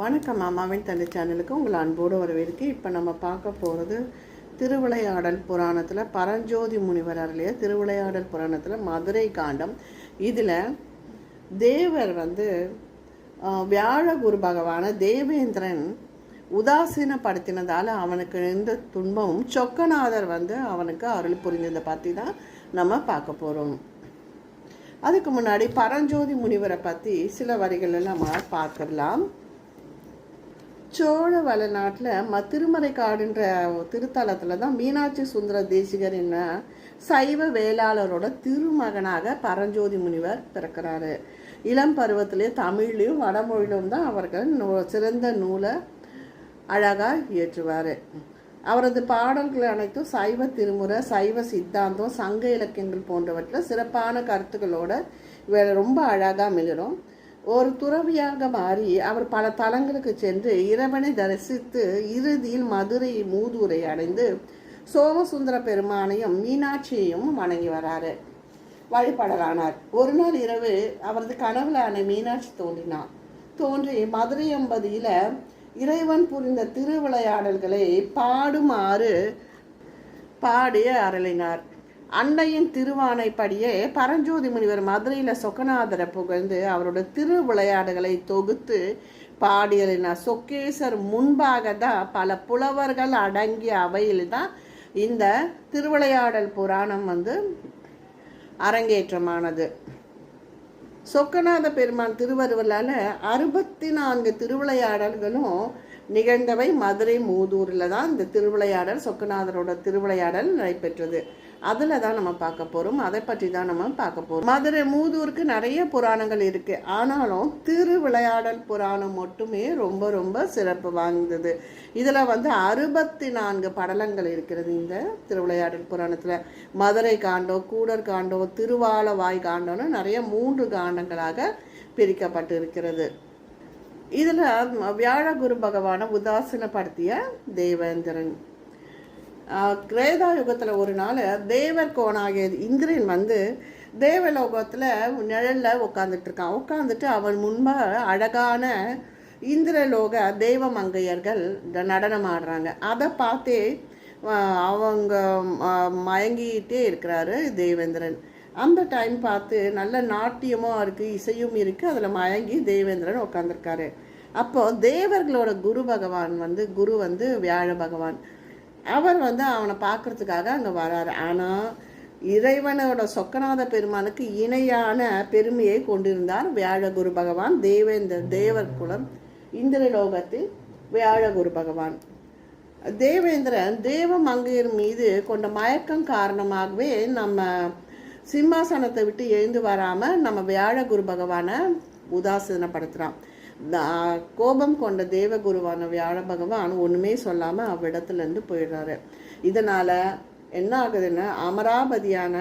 வணக்கம் மாமாவின் தந்தை சேனலுக்கு உங்களை அன்போடு வரவேற்கு இப்போ நம்ம பார்க்க போகிறது திருவிளையாடல் புராணத்தில் பரஞ்சோதி முனிவர் அருளிய திருவிளையாடல் புராணத்தில் மதுரை காண்டம். இதில் தேவர் வந்து வியாழகுரு வியாழ குரு பகவான தேவேந்திரன் உதாசீனப்படுத்தினதால் அவனுக்கு எந்த துன்பமும் சொக்கநாதர் வந்து அவனுக்கு அருள் புரிந்ததை பற்றி தான் நம்ம பார்க்க போகிறோம். அதுக்கு முன்னாடி பரஞ்சோதி முனிவரை பற்றி சில வரிகளை நம்ம பார்க்கலாம் சோழ வளநாட்டில் ம திருமறைக்காடுன்ற திருத்தலத்தில் தான் மீனாட்சி சுந்தர தேசிகர் என்ன சைவ வேளாளரோட திருமகனாக பரஞ்சோதி முனிவர் பிறக்கிறாரு. இளம் பருவத்திலே தமிழ்லையும் வடமொழியிலும் தான் அவர்கள் நூ- சிறந்த நூலை அழகாக இயற்றுவார். அவரது பாடல்கள் அனைத்தும் சைவ திருமுறை சைவ சித்தாந்தம் சங்க இலக்கியங்கள் போன்றவற்றில் சிறப்பான கருத்துக்களோட இவர் ரொம்ப அழகாக மிளிரும். ஒரு துறவியாக மாறி அவர் பல தலங்களுக்கு சென்று இறைவனை தரிசித்து இறுதியில் மதுரை மூதூரை அடைந்து சோமசுந்தர பெருமானையும் மீனாட்சியையும் வணங்கி வராரு. வழிபடலானார். ஒரு நாள் இரவு அவரது கனவுலான மீனாட்சி தோன்றினார். தோன்றி மதுரை எம்பதியில இறைவன் புரிந்த திருவிளையாடல்களை பாடுமாறு பாடி அருளினார். அன்னையின் திருவானைப்படியே பரஞ்சோதி முனிவர் மதுரையில் சொக்கநாதரை புகழ்ந்து அவரோட திரு விளையாடுகளை தொகுத்து பாடியலினார் சொக்கேசர் முன்பாக தான் பல புலவர்கள் அடங்கிய அவையில் தான் இந்த திருவிளையாடல் புராணம் வந்து அரங்கேற்றமானது. சொக்கநாத பெருமான் திருவருவலால் அறுபத்தி நான்கு திருவிளையாடல்களும் நிகழ்ந்தவை மதுரை மூதூரில் தான் இந்த திருவிளையாடல் சொக்கநாதரோட திருவிளையாடல் நடைபெற்றது. அதில் தான் நம்ம பார்க்க போகிறோம் அதை பற்றி தான் நம்ம பார்க்க போகிறோம் மதுரை மூதூருக்கு நிறைய புராணங்கள் இருக்குது ஆனாலும் திருவிளையாடல் புராணம் மட்டுமே ரொம்ப ரொம்ப சிறப்பு வாய்ந்தது. இதில் வந்து அறுபத்தி நான்கு படலங்கள் இருக்கிறது இந்த திருவிளையாடல் புராணத்தில். மதுரை காண்டம் கூடர் காண்டம் திருவாலவாய் காண்டம்னு நிறைய மூன்று காண்டங்களாக பிரிக்கப்பட்டு இருக்கிறது இதில் வியாழ குரு பகவானை உதாசீனப்படுத்திய தேவேந்திரன். கிரேதா யுகத்தில் ஒரு நாள் தேவர் கோனாகிய இந்திரன் வந்து தேவலோகத்தில் நிழலில் உட்காந்துட்ருக்கான் உட்காந்துட்டு அவன் முன்பாக அழகான இந்திரலோக தேவ மங்கையர்கள் நடனம் ஆடுறாங்க அதை பார்த்தே அவங்க மயங்கிட்டே இருக்கிறாரு தேவேந்திரன். அந்த டைம் பார்த்து நல்ல நாட்டியமும் இருக்குது இசையும் இருக்குது அதில் மயங்கி தேவேந்திரன் உட்காந்துருக்காரு அப்போது தேவர்களோட குரு பகவான் வந்து குரு வந்து வியாழ பகவான். அவர் வந்து அவனை பார்க்கறதுக்காக அங்கே வராரு. ஆனால் இறைவனோட சொக்கநாத பெருமானுக்கு இணையான பெருமையை கொண்டிருந்தார் வியாழகுரு பகவான். தேவேந்திர தேவர் குலம் இந்திரலோகத்தில் வியாழகுரு பகவான். தேவேந்திரன் தேவ மங்கையர் மீது கொண்ட மயக்கம் காரணமாகவே நம்ம சிம்மாசனத்தை விட்டு எழுந்து வராமல் நம்ம வியாழகுரு பகவானை உதாசீனப்படுத்துகிறான் கோபம் கொண்ட தேவகுருவான வியாழ பகவான் ஒன்றுமே சொல்லாமல் அவ்விடத்துலேருந்து போயிடுறாரு. இதனால் என்ன ஆகுதுன்னா அமராபதியான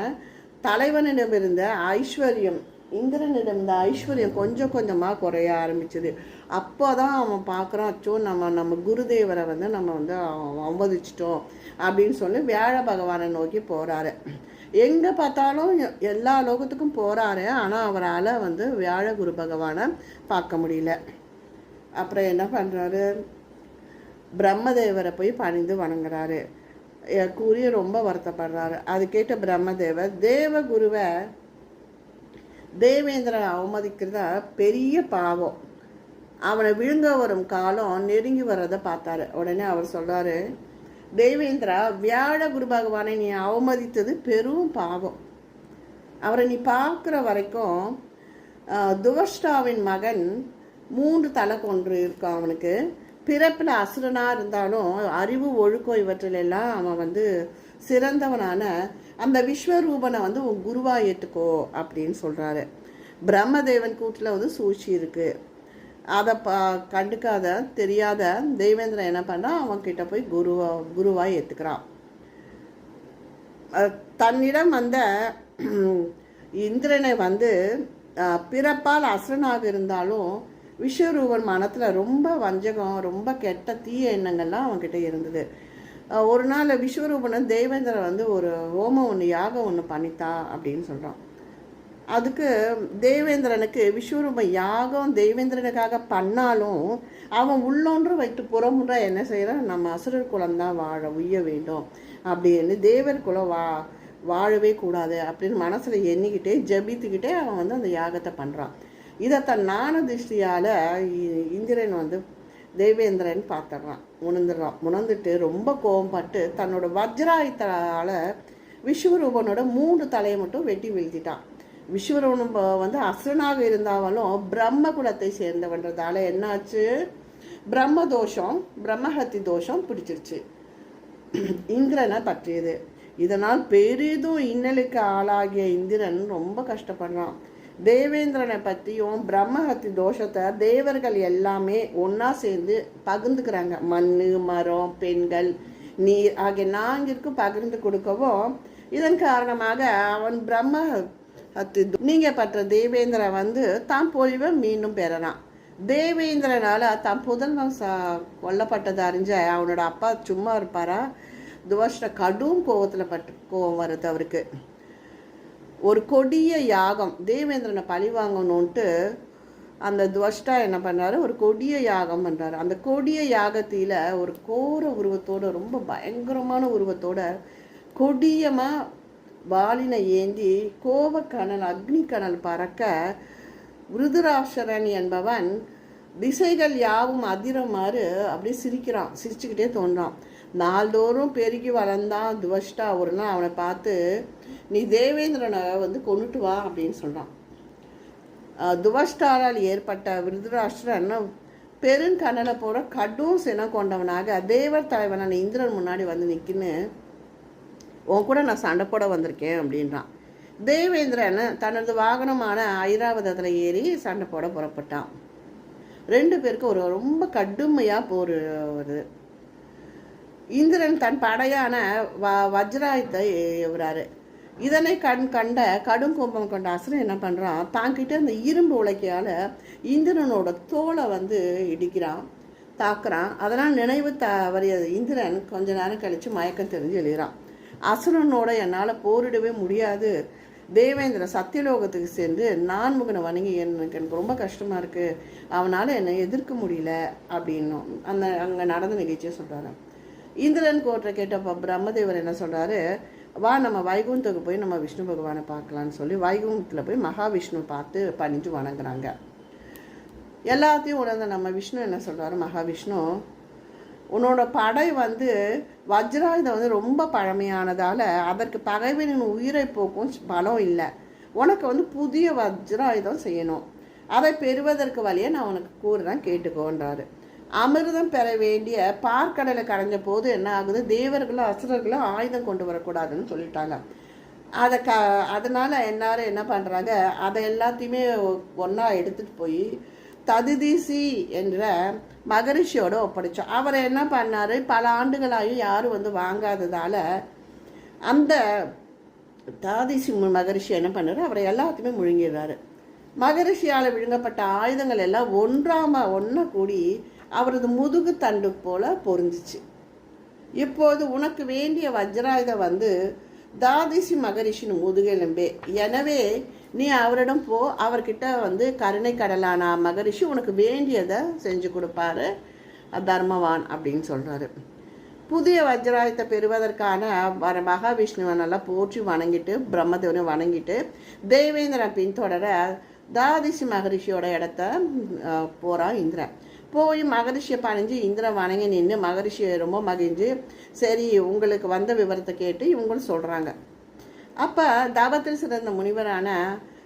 தலைவனிடமிருந்த ஐஸ்வர்யம் இந்திரனிடம் இந்த ஐஸ்வர்யம் கொஞ்சம் கொஞ்சமாக குறைய ஆரம்பிச்சது. அப்போ தான் அவன் பார்க்குறான் அச்சோ நம்ம நம்ம குருதேவரை வந்து நம்ம வந்து அவமதிச்சிட்டோம். அப்படின்னு சொல்லி வியாழ பகவானை நோக்கி போகிறாரு எங்கே பார்த்தாலும் எல்லா லோகத்துக்கும் போகிறாரு ஆனால் அவரால் வந்து வியாழ குரு பகவானை பார்க்க முடியல. அப்புறம் என்ன பண்ணுறாரு பிரம்மதேவரை போய் பணிந்து வணங்குறாரு. எ- கூறி ரொம்ப வருத்தப்படுறாரு. அது கேட்ட பிரம்மதேவர் தேவகுருவை தேவேந்திரன் அவமதிக்கிறதா பெரிய பாவம். அவனை விழுங்க வரும் காலம் நெருங்கி வர்றதை பார்த்தாரு. உடனே அவர் சொல்கிறாரு தேவேந்திரா வியாழ குரு பகவானை நீ அவமதித்தது பெரும் பாவம். அவரை நீ பார்க்குற வரைக்கும் துவஷ்டாவின் மகன் மூன்று தலை கொன்று இருக்கான் அவனுக்கு. பிறப்பில் அசுரனாக இருந்தாலும் அறிவு ஒழுக்கம் இவற்றிலெல்லாம் அவன் வந்து சிறந்தவனான அந்த விஸ்வரூபனை வந்து உன் குருவா ஏற்றுக்கோ அப்படின்னு சொல்கிறாரு பிரம்மதேவன் கூட்டில் வந்து சூழ்ச்சி இருக்குது அதை ப கண்டுக்காத தெரியாத தெய்வேந்திரன் என்ன பண்ணான் அவன்கிட்ட போய் குருவா குருவாக ஏற்றுக்கிறான் தன்னிடம் வந்த இந்திரனை வந்து பிறப்பால் அசுரனாக இருந்தாலும் விஸ்வரூபன் மனத்தில் ரொம்ப வஞ்சகம் ரொம்ப கெட்ட தீய எண்ணங்கள்லாம் அவன்கிட்ட இருந்தது. ஒரு நாள் விஸ்வரூபன் தேவேந்திரன் வந்து ஒரு ஹோமம் ஒன்று யாகம் ஒன்று பண்ணித்தா அப்படின்னு சொல்கிறான் அதுக்கு தேவேந்திரனுக்கு விஸ்வரூப யாகம் தேவேந்திரனுக்காக பண்ணாலும் அவன் உள்ளொன்று வைத்து புறமுன்றா என்ன செய்கிறான் நம்ம அசுரர் குலம்தான் வாழ உய்ய வேண்டும். அப்படின்னு தேவர் குலம் வா வாழவே கூடாது அப்படின்னு மனசில் எண்ணிக்கிட்டே ஜபித்துக்கிட்டே அவன் வந்து அந்த யாகத்தை பண்ணுறான் இதை தன் ஞான திருஷ்டியால் இந்திரன் வந்து தேவேந்திரன் பார்த்துட்றான். உணர்ந்துடுறான். உணர்ந்துட்டு ரொம்ப கோவப்பட்டு தன்னோட வஜ்ராயத்தால் விஸ்வரூபனோட மூன்று தலையை மட்டும் வெட்டி வீழ்த்திட்டான். விஸ்வரூபன் வந்து அசுரனாக இருந்தாலும் பிரம்ம குலத்தை சேர்ந்தவன்றதால என்னாச்சு? பிரம்ம தோஷம் பிரம்மஹத்தி தோஷம் பிடிச்சிருச்சு. இந்திரனை பற்றியது. இதனால் பெரிதும் இன்னலுக்கு ஆளாகிய இந்திரன் ரொம்ப கஷ்டப்படுறான். தேவேந்திரனை பற்றியும் பிரம்மஹத்தி தோஷத்தை தேவர்கள் எல்லாமே ஒன்றா சேர்ந்து பகிர்ந்துக்கிறாங்க. மண் மரம் பெண்கள் நீர் ஆகிய நான்கிற்கும் பகிர்ந்து கொடுக்கவும் இதன் காரணமாக அவன் பிரம்ம ஹத்தி நீங்க பற்ற தேவேந்திரன் வந்து தான் பொழிவை மீண்டும் பெறறான் தேவேந்திரனால் தான் புதல்வன் சா கொல்லப்பட்டதை அறிஞ்ச அவனோட அப்பா சும்மா இருப்பாரா? துவஷ்ட கடும் கோவத்தில் பட்டு கோவம் வருது அவருக்கு. ஒரு கொடிய யாகம் தேவேந்திரனை பழி வாங்கணுன்ட்டு அந்த துவஷ்டா என்ன பண்ணாரு? ஒரு கொடிய யாகம் பண்ணுறாரு அந்த கொடிய யாகத்தில் ஒரு கோர உருவத்தோட ரொம்ப பயங்கரமான உருவத்தோட கொடியமாக வாளினை ஏந்தி கோபக்கணல் அக்னி கணல் பறக்க விருதுராஷரன் என்பவன் திசைகள் யாவும் அதிரமாறு அப்படியே சிரிக்கிறான். சிரிச்சுக்கிட்டே தோன்றான். நாள்தோறும் பெருகி வளர்ந்தான் துவஷ்டா. ஒரு நாள் அவனை பார்த்து நீ தேவேந்திரனை வந்து கொண்டுட்டு வா அப்படின்னு சொல்கிறான் துவஷ்டாரால் ஏற்பட்ட விருதுராஷ்டிரன் பெருங்கண்ணனை போகிற கடும் சினம் கொண்டவனாக தேவர் தலைவனான இந்திரன் முன்னாடி வந்து நிற்கின்னு உன் கூட நான் சண்டை போட வந்திருக்கேன் அப்படின்றான். தேவேந்திரன் தனது வாகனமான ஐராவதத்தில் ஏறி சண்டை போட புறப்பட்டான். ரெண்டு பேருக்கும் ஒரு ரொம்ப கடுமையாக போர் வருது. இந்திரன் தன் படையான வ வஜ்ராயத்தை ஏவுறாரு. இதனை கண் கண்ட கடும் கோபம் கொண்ட அசுரன் என்ன பண்ணுறான் தாங்கிட்ட அந்த இரும்பு உலைக்கையால் இந்திரனோட தோலை வந்து இடிக்கிறான் தாக்குறான். அதனால் நினைவு தவறியது இந்திரன் கொஞ்ச நேரம் கழித்து மயக்கம் தெரிஞ்சு எழுகிறான். அசுரனோட என்னால் போரிடவே முடியாது. தேவேந்திரன் சத்தியலோகத்துக்கு சேர்ந்து நான்முகனை வணங்கி எனக்கு எனக்கு ரொம்ப கஷ்டமாக இருக்குது அவனால் என்னை எதிர்க்க முடியல அப்படின்னும். அந்த அங்கே நடந்த நிகழ்ச்சியை சொல்கிறாரு இந்திரன் கோட்டை கேட்டப்போ பிரம்மதேவர் என்ன சொல்கிறாரு வா நம்ம வைகுந்தத்துக்கு போய் நம்ம விஷ்ணு பகவானை பார்க்கலான்னு சொல்லி வைகுந்தத்தில் போய் மகாவிஷ்ணு பார்த்து பணிஞ்சு வணங்குறாங்க. எல்லாத்தையும் உணர்ந்த நம்ம விஷ்ணு என்ன சொல்கிறாரு மகாவிஷ்ணு உன்னோட படை வந்து வஜ்ராயுதம் வந்து ரொம்ப பழமையானதால் அதற்கு பகைவனின் உயிரை போக்கும் பலம் இல்லை. உனக்கு வந்து புதிய வஜ்ராயுதம் செய்யணும். அதை பெறுவதற்கு வழியை நான் உனக்கு கூறுறேன் கேட்டுக்கோன்றாரு. அமிர்தம் பெற வேண்டிய பார்க்கடலை கடைஞ்ச போது என்ன ஆகுது? தேவர்களும் அசுரர்களும் ஆயுதம் கொண்டு வரக்கூடாதுன்னு சொல்லிட்டாங்க. அதை க அதனால் எல்லாரும் என்ன பண்ணுறாங்க அதை எல்லாத்தையுமே ஒன்றா எடுத்துகிட்டு போய் ததுதிசி என்ற மகரிஷியோட ஒப்படைச்சோம். அவர் என்ன பண்ணார்? பல ஆண்டுகளாயும் யாரும் வந்து வாங்காததால் அந்த தாதிசி மகரிஷி என்ன பண்ணார்? அவரை எல்லாத்தையுமே முழுங்கிடுறாரு. மகரிஷியால் விழுங்கப்பட்ட ஆயுதங்கள் எல்லாம் ஒன்றாம ஒன்றா கூடி அவரது முதுகு தண்டு போல பொருந்துச்சு இப்போது உனக்கு வேண்டிய வஜ்ராயுதம் வந்து தாதிசி மகரிஷின் முதுகெலும்பே. எனவே நீ அவரிடம் போ அவர்கிட்ட வந்து கருணை கடலான மகரிஷி உனக்கு வேண்டியதை செஞ்சு கொடுப்பாரு தர்மவான் அப்படின்னு சொல்கிறாரு புதிய வஜ்ராயத்தை பெறுவதற்கான வர மகாவிஷ்ணுவை நல்லா போற்றி வணங்கிட்டு பிரம்மதேவனை வணங்கிட்டு தேவேந்திரன் பின்தொடர தாதிசி மகரிஷியோட இடத்த போகிறான் இந்திரன் போய் மகரிஷியை பணிஞ்சு இந்திரன் வணங்கி நின்று மகரிஷியை ரொம்ப மகிழ்ந்து சரி உங்களுக்கு வந்த விவரத்தை கேட்டு இவங்களும் சொல்கிறாங்க அப்போ தாபத்தில் சிறந்த முனிவரான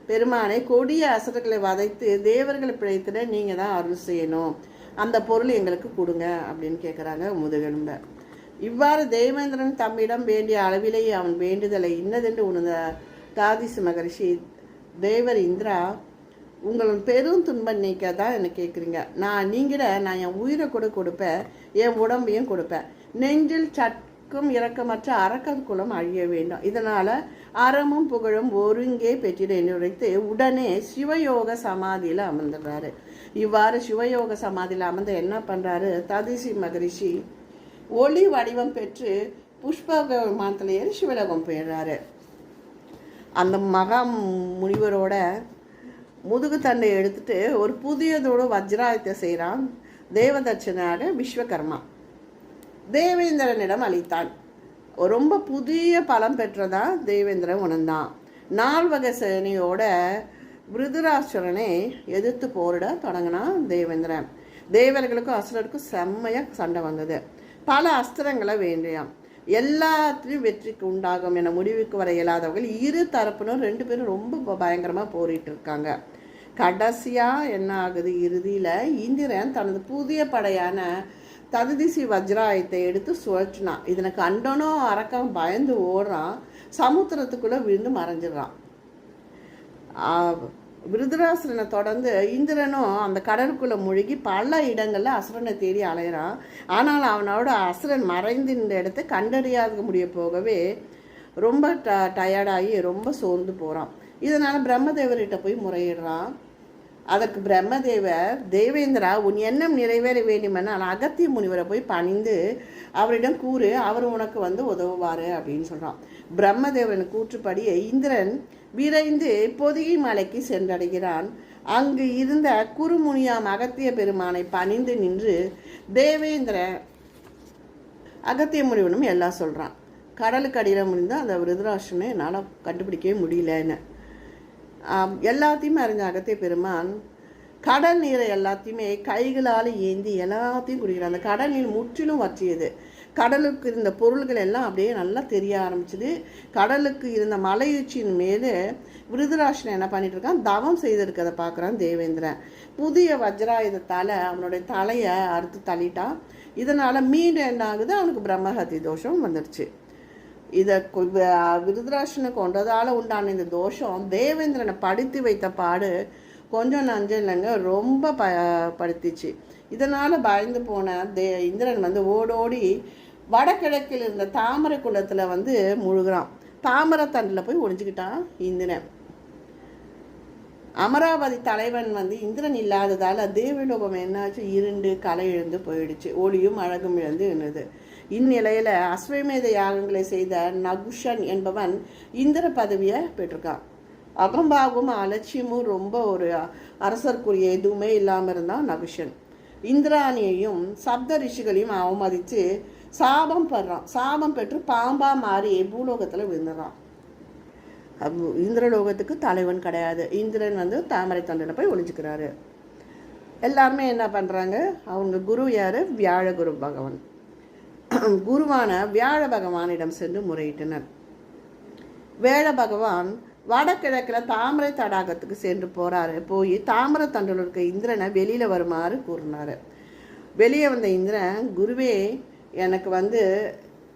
பெருமானை கொடிய அசர்களை வதைத்து தேவர்களை பிழைத்திட நீங்கள் தான் அருள் செய்யணும். அந்த பொருள் எங்களுக்கு கொடுங்க அப்படின்னு கேட்குறாங்க முதுகெலும்ப. இவ்வாறு தேவேந்திரன் தம்மிடம் வேண்டிய அளவிலேயே அவன் வேண்டுதலை இன்னதென்று உணர்ந்த தாதிசு மகரிஷி தேவர் இந்திரா உங்களோட பெரும் துன்பம் நீக்க தான் என்ன கேட்குறீங்க நான் நீங்கிட நான் என் உயிரை கூட கொடுப்பேன் என் உடம்பையும் கொடுப்பேன். நெஞ்சில் சட் சட்கும் இறக்கமற்ற அரக்கன் குலம் அழிய வேண்டும். இதனால் அறமும் புகழும் ஒருங்கே பெற்றிட உரைத்து உடனே சிவயோக சமாதியில் அமர்ந்துடுறாரு. இவ்வாறு சிவயோக சமாதியில் அமர்ந்து என்ன பண்ணுறாரு ததிசி மகரிஷி ஒளி வடிவம் பெற்று புஷ்ப விமானத்தில் ஏறி சிவலோகம் போயிடுறாரு. அந்த மகா முனிவரோட முதுகு தண்டை எடுத்துட்டு ஒரு புதியதோடு வஜ்ராயத்தை செய்கிறான் தேவதட்சனாக விஸ்வகர்மா. தேவேந்திரனிடம் அளித்தான். ரொம்ப புதிய பலம் பெற்றதா? தேவேந்திரன் உணர்ந்தான். நால்வகை சேனையோட விருதுராசுரனை எதிர்த்து போரிட தொடங்கினான் தேவேந்திரன். தேவர்களுக்கும் அசுரருக்கும் செம்மையாக சண்டை வந்தது. பல அஸ்திரங்களை வேண்டியாம் எல்லாத்துலேயும் வெற்றிக்கு உண்டாகும் என முடிவுக்கு வர இயலாதவர்கள் இரு தரப்பினும் ரெண்டு பேரும் ரொம்ப பயங்கரமாக போரிட்டு இருக்காங்க. கடைசியாக என்ன ஆகுது? இறுதியில் இந்திரன் தனது புதிய படையான ததுதிசி வஜ்ராயத்தை எடுத்து சுழற்றினான். இதனை கண்டனோ அரக்கம் பயந்து ஓடுறான். சமுத்திரத்துக்குள்ளே விழுந்து மறைஞ்சிடுறான். விருதராசுரனை தொடர்ந்து இந்திரனும் அந்த கடலுக்குள்ளே மூழ்கி பல இடங்களில் அசுரனை தேடி அலையிறான். ஆனால் அவனோட அசுரன் மறைந்து இந்த இடத்த கண்டறியாத முடிய போகவே ரொம்ப ட டயர்டாகி ரொம்ப சோர்ந்து போகிறான் இதனால் பிரம்மதேவர்கிட்ட போய் முறையிடுறான். அதற்கு பிரம்மதேவர் தேவேந்திரா உன் எண்ணம் நிறைவேற வேண்டுமென்றால் அகத்திய முனிவரை போய் பணிந்து அவரிடம் கூறு அவர் உனக்கு வந்து உதவுவார் அப்படின்னு சொல்கிறான் பிரம்மதேவன் கூற்றுப்படி இந்திரன் விரைந்து பொதிகை மலைக்கு சென்றடைகிறான். அங்கு இருந்த குறுமுனியாம் அகத்திய பெருமானை பணிந்து நின்று தேவேந்திர அகத்திய முனிவனும் எல்லாம் சொல்கிறான் கடலுக்கு அடியில் முடிந்தால் அந்த விருதுராஷ்டனை என்னால் கண்டுபிடிக்கவே முடியலன்னு. எல்லாத்தையுமே அறிஞ்ச அகத்திய பெருமான் கடல் நீரை எல்லாத்தையுமே கைகளால் ஏந்தி எல்லாத்தையும் குடிக்கிறான் அந்த கடல் நீர் முற்றிலும் வற்றியது. கடலுக்கு இருந்த பொருள்கள் எல்லாம் அப்படியே நல்லா தெரிய ஆரம்பிச்சுது. கடலுக்கு இருந்த மலையுச்சியின் மேலே விருதுராஷ்டன் என்ன பண்ணிட்டு இருக்கான் தவம் செய்திருக்கதை பார்க்குறான் தேவேந்திரன். புதிய வஜ்ராயுதத்தால் அவனுடைய தலையை அறுத்து தள்ளிட்டான். இதனால் மீண்டும் என்ன ஆகுது? அவனுக்கு பிரம்மஹத்தி தோஷம் வந்துடுச்சு இதை விருதுராஷ்டனை கொண்டதால் உண்டான இந்த தோஷம் தேவேந்திரனை படித்து வைத்த பாடு கொஞ்சம் நஞ்சம் இல்லைங்க ரொம்ப ப படுத்திச்சு. இதனால் பயந்து போன தே இந்திரன் வந்து ஓடோடி வடகிழக்கில் இருந்த தாமரை குளத்தில் வந்து முழுகிறான். தாமரை தண்டில் போய் ஒழிஞ்சுக்கிட்டான் இந்திரன். அமராவதி தலைவன் வந்து இந்திரன் இல்லாததால் தேவலோகம் என்னாச்சு இருண்டு களை இழந்து போயிடுச்சு. ஒளியும் அழகும் இழந்து இருந்தது இந்நிலையில் அஸ்வமேத யாகங்களை செய்த நகுஷன் என்பவன் இந்திர பதவியை பெற்றிருக்கான். அகம்பாவும் அலட்சியமும் ரொம்ப ஒரு அரசருக்குரிய எதுவுமே இல்லாமல் இருந்தான் நகுஷன். இந்திராணியையும் சப்த ரிஷிகளையும் அவமதித்து சாபம் பெறான் சாபம் பெற்று பாம்பா மாறி பூலோகத்தில் விழுந்துடுறான் இந்திரலோகத்துக்கு தலைவன் கிடையாது. இந்திரன் வந்து தாமரை தண்டனை போய் ஒழிஞ்சுக்கிறாரு எல்லாருமே என்ன பண்ணுறாங்க அவங்க குரு யார்? வியாழகுரு பகவான். குருவான வியாழ பகவானிடம் சென்று முறையிட்டனர். வேழ பகவான் வடகிழக்கில் தாமரை தடாகத்துக்கு சென்று போகிறாரு போய் தாமரை தண்டில் இருக்க இந்திரனை வெளியில் வருமாறு கூறினார். வெளியே வந்த இந்திரன் குருவே எனக்கு வந்து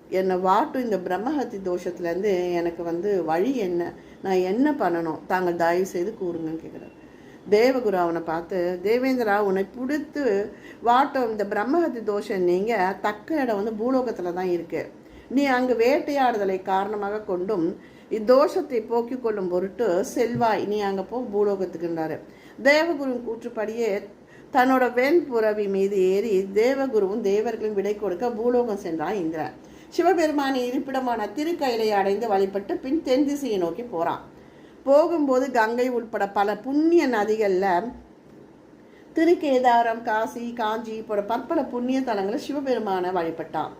என்னை வாட்டும் இந்த பிரம்மஹத்தி தோஷத்துலேருந்து எனக்கு வந்து வழி என்ன? நான் என்ன பண்ணணும்? தாங்கள் தயவு செய்து கூறுங்கன்னு கேட்குறேன் தேவகுரு அவனை பார்த்து தேவேந்திரா உன்னை பிடித்து வாட்டம். இந்த பிரம்மஹத்தி தோஷம் நீங்கள் தக்க இடம் வந்து பூலோகத்தில் தான் இருக்குது நீ அங்கு வேட்டையாடுதலை காரணமாக கொண்டும் இத்தோஷத்தை போக்கிக் கொள்ளும் பொருட்டு செல்வாய். நீ அங்கே போ பூலோகத்துக்குன்றாரு. தேவகுருவின் கூற்றுப்படியே தன்னோட வெண்புறவி மீது ஏறி தேவகுருவும் தேவர்களும் விடை கொடுக்க பூலோகம் சென்றான் இந்திரன். சிவபெருமானின் இருப்பிடமான திருக்கையிலை அடைந்து வழிபட்டு பின் தென் திசையை நோக்கி போகிறான் போகும்போது கங்கை உட்பட பல புண்ணிய நதிகளில் திருக்கேதாரம் காசி காஞ்சி போன்ற பற்பல புண்ணிய தலங்களை சிவபெருமானை வழிபட்டான்.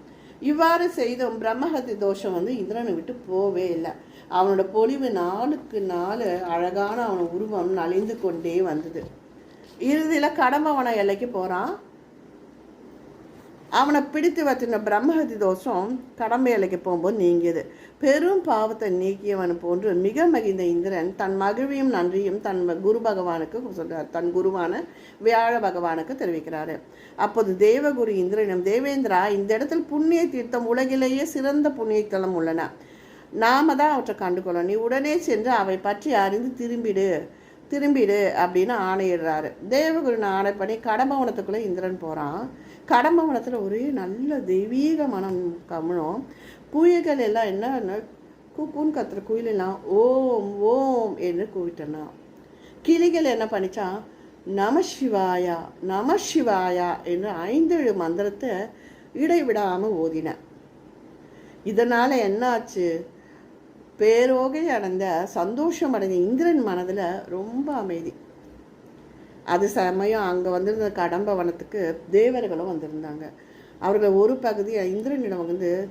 இவ்வாறு செய்தும் பிரம்மஹத்தி தோஷம் வந்து இந்திரனை விட்டு போவே இல்லை. அவனோட பொலிவு நாளுக்கு நாள் அழகான அவன் உருவம் நலிந்து கொண்டே வந்தது. இறுதியில் கடம்பவன எல்லைக்கு போகிறான் அவனை பிடித்து வச்சிருந்த பிரம்மஹதி தோஷம் கடம்பை எல்லைக்கு போகும்போது நீங்கியது. பெரும் பாவத்தை நீக்கியவன் போன்று மிக மகிழ்ந்த இந்திரன் தன் மகிழ்வியும் நன்றியும் தன் குரு பகவானுக்கு சொல்றார். தன் குருவான வியாழ பகவானுக்கு தெரிவிக்கிறாரு. அப்போது தேவகுரு இந்திரனும் தேவேந்திரா இந்த இடத்தில் புண்ணிய தீர்த்தம் உலகிலேயே சிறந்த புண்ணியத்தலம் உள்ளன. நாம தான் அவற்றை கண்டுகொள்ளணும். நீ உடனே சென்று அவை பற்றி அறிந்து திரும்பிடு. திரும்பிடு அப்படின்னு ஆணையிடுறாரு. தேவகுருன்னு ஆணை பண்ணி கடம்பவனத்துக்குள்ளே இந்திரன் போகிறான் கடம்பவனத்தில் ஒரே நல்ல தெய்வீக மனம் கமழும். குயில்கள் எல்லாம் என்ன? குக்குன்னு கத்துற குயிலெல்லாம் ஓம் ஓம் என்று கூவிட்டனா. கிளிகள் என்ன பண்ணிச்சான் நம சிவாயா நம சிவாயா என்று ஐந்தேழு மந்திரத்தை இடைவிடாமல் ஓதின. இதனால் என்னாச்சு? பேரோகை அடைந்த சந்தோஷம் அடைந்த இந்திரன் மனதில் ரொம்ப அமைதி. அது சமயம் அங்கே வந்திருந்த கடம்ப வனத்துக்கு தேவர்களும் வந்திருந்தாங்க. அவர்கள் ஒரு பகுதி இந்திரனிடம் வந்து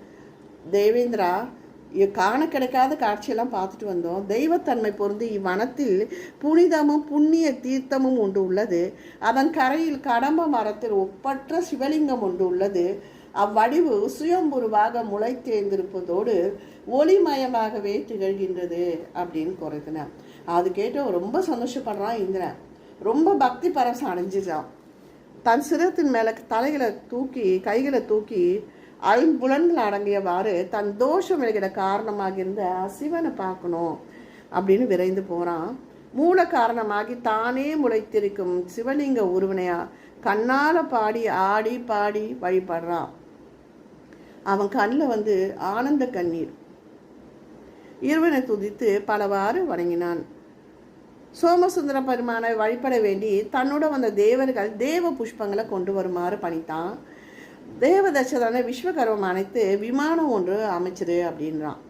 தேவேந்திரா இ- காண கிடைக்காத காட்சியெல்லாம் பார்த்துட்டு வந்தோம். தெய்வத்தன்மை பொருந்து இவ்வனத்தில் புனிதமும் புண்ணிய தீர்த்தமும் ஒன்று உள்ளது. அதன் கரையில் கடம்ப மரத்தில் ஒப்பற்ற சிவலிங்கம் ஒன்று உள்ளது. அவ்வடிவு சுயம்புருவாக முளைத்தேர்ந்திருப்பதோடு ஒளிமயமாகவே திகழ்கின்றது அப்படின்னு குறைத்தினார். அது கேட்டு ரொம்ப சந்தோஷப்படுறான் இந்திரன். ரொம்ப பக்தி பரவசம் அடைஞ்சிட்டான். தன் சிரத்தின் மேலே தலைகளை தூக்கி கைகளை தூக்கி ஐம்புலன்கள் அடங்கியவாறு தன் தோஷம் விளைகிற காரணமாக இருந்த சிவனை பார்க்கணும் அப்படின்னு விரைந்து போகிறான் மூல காரணமாகி தானே முளைத்திருக்கும் சிவலிங்க உருவனையா கண்ணால் பாடி ஆடி பாடி வழிபடுறான். அவன் கண்ணில் வந்து ஆனந்த கண்ணீர். இருவனை துதித்து பலவாறு வணங்கினான். சோமசுந்தர பெருமானை வழிபட வேண்டி தன்னோட வந்த தேவர்கள் தேவ புஷ்பங்களை கொண்டு வருமாறு பணித்தான். தேவதட்சதான விஸ்வகர்மம் அனைத்து விமானம் ஒன்று அமைச்சிரு அப்படின்றான்.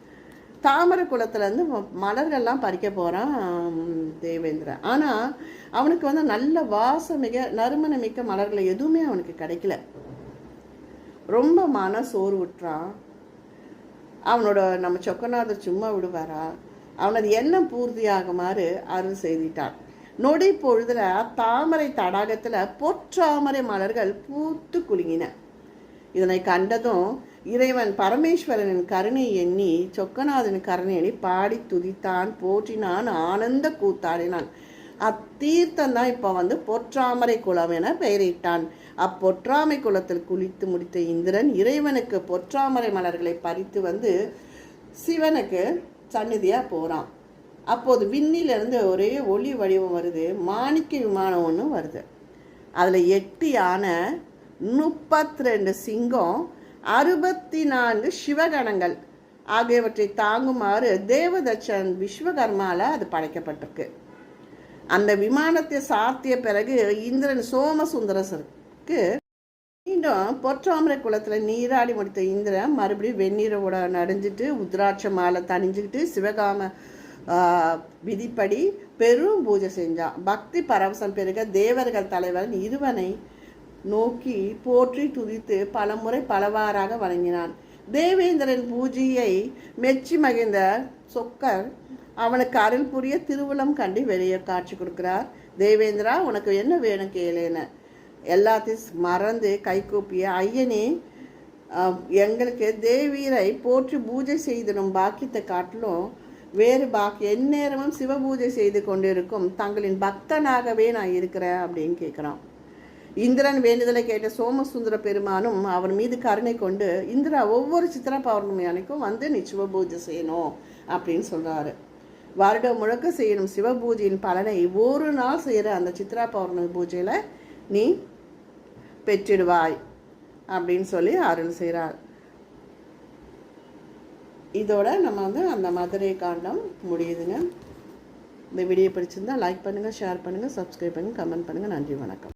தாமரை குளத்துலேருந்து மலர்கள்லாம் பறிக்க போகிறான் தேவேந்திரன். ஆனால் அவனுக்கு வந்து நல்ல வாசமிக நறுமணமிக்க மலர்கள் எதுவுமே அவனுக்கு கிடைக்கல. ரொம்ப மன சோர்வுற்றான் அவனோட நம்ம சொக்கநாதர் சும்மா விடுவாரா? அவனது எண்ணம் பூர்த்தியாகுமாறு அருள் செய்திட்டான் நொடி பொழுதுல தாமரை தடாகத்துல பொற்றாமரை மலர்கள் பூத்து குலுங்கின. இதனை கண்டதும் இறைவன் பரமேஸ்வரனின் கருணை எண்ணி சொக்கநாதன் கருணை எண்ணி பாடி துதித்தான் போற்றினான் ஆனந்த கூத்தாடினான். அத்தீர்த்தம் தான் இப்போ வந்து பொற்றாமரை குளம் என பெயரிட்டான். அப்பொற்றாமை குளத்தில் குளித்து முடித்த இந்திரன் இறைவனுக்கு பொற்றாமரை மலர்களை பறித்து வந்து சிவனுக்கு சந்நிதியாக போகிறான் அப்போது விண்ணிலிருந்து ஒரே ஒளி வடிவம் வருது மாணிக்க விமானம் ஒன்று வருது. அதில் எட்டு யானை முப்பத்தி ரெண்டு சிங்கம் அறுபத்தி நான்கு சிவகணங்கள் ஆகியவற்றை தாங்குமாறு தேவதச்சன் விஸ்வகர்மாவில் அது படைக்கப்பட்டிருக்கு. அந்த விமானத்தை சாத்திய பிறகு இந்திரன் சோமசுந்தரசருக்கு மீண்டும் பொற்றாமரை குளத்தில் நீராடி முடித்த இந்திரன் மறுபடியும் வெந்நீரோட நடைஞ்சிட்டு உத்ராட்ச மாலை தணிஞ்சுக்கிட்டு சிவகாம விதிப்படி பெரும் பூஜை செஞ்சான். பக்தி பரவசம் பெருக தேவர்கள் தலைவன் இருவனை நோக்கி போற்றி துதித்து பலமுறை பலவாறாக வழங்கினான் தேவேந்திரன் பூஜையை மெச்சி மகிழ்ந்த சொக்கர் அவனுக்கு அருள் புரிய திருவுளம் கண்டு வெளியே காட்சி கொடுக்கிறார். தேவேந்திரா உனக்கு என்ன வேணும் கேளேன்னு. எல்லாத்தையும் மறந்து கைகூப்பிய ஐயனே எங்களுக்கு தேவீரை போற்றி பூஜை செய்திடும் பாக்கியத்தை காட்டிலும் வேறு பாக்கி எந்நேரமும் சிவ பூஜை செய்து கொண்டிருக்கும் தங்களின் பக்தனாகவே நான் இருக்கிறேன் அப்படின்னு கேட்குறான். இந்திரன் வேண்டுதலை கேட்ட சோமசுந்தர பெருமானும் அவர் மீது கருணை கொண்டு இந்திரா ஒவ்வொரு சித்திர பௌர்ணமி அன்னைக்கும் வந்து நீ சிவ பூஜை செய்யணும் அப்படின்னு சொல்கிறாரு வருடம் முழுக்க செய்யணும் சிவ பூஜையின் பலனை ஒரு நாள் செய்கிற அந்த சித்ரா பௌர்ணமி பூஜையில் நீ பெற்றிடுவாய் அப்படின்னு சொல்லி அருள் செய்கிறார் இதோட நம்ம வந்து அந்த மதுரை காண்டம் முடியுதுங்க. இந்த வீடியோ பிடிச்சிருந்தா லைக் பண்ணுங்கள் ஷேர் பண்ணுங்கள் சப்ஸ்கிரைப் பண்ணுங்கள் கமெண்ட் பண்ணுங்கள் நன்றி வணக்கம்.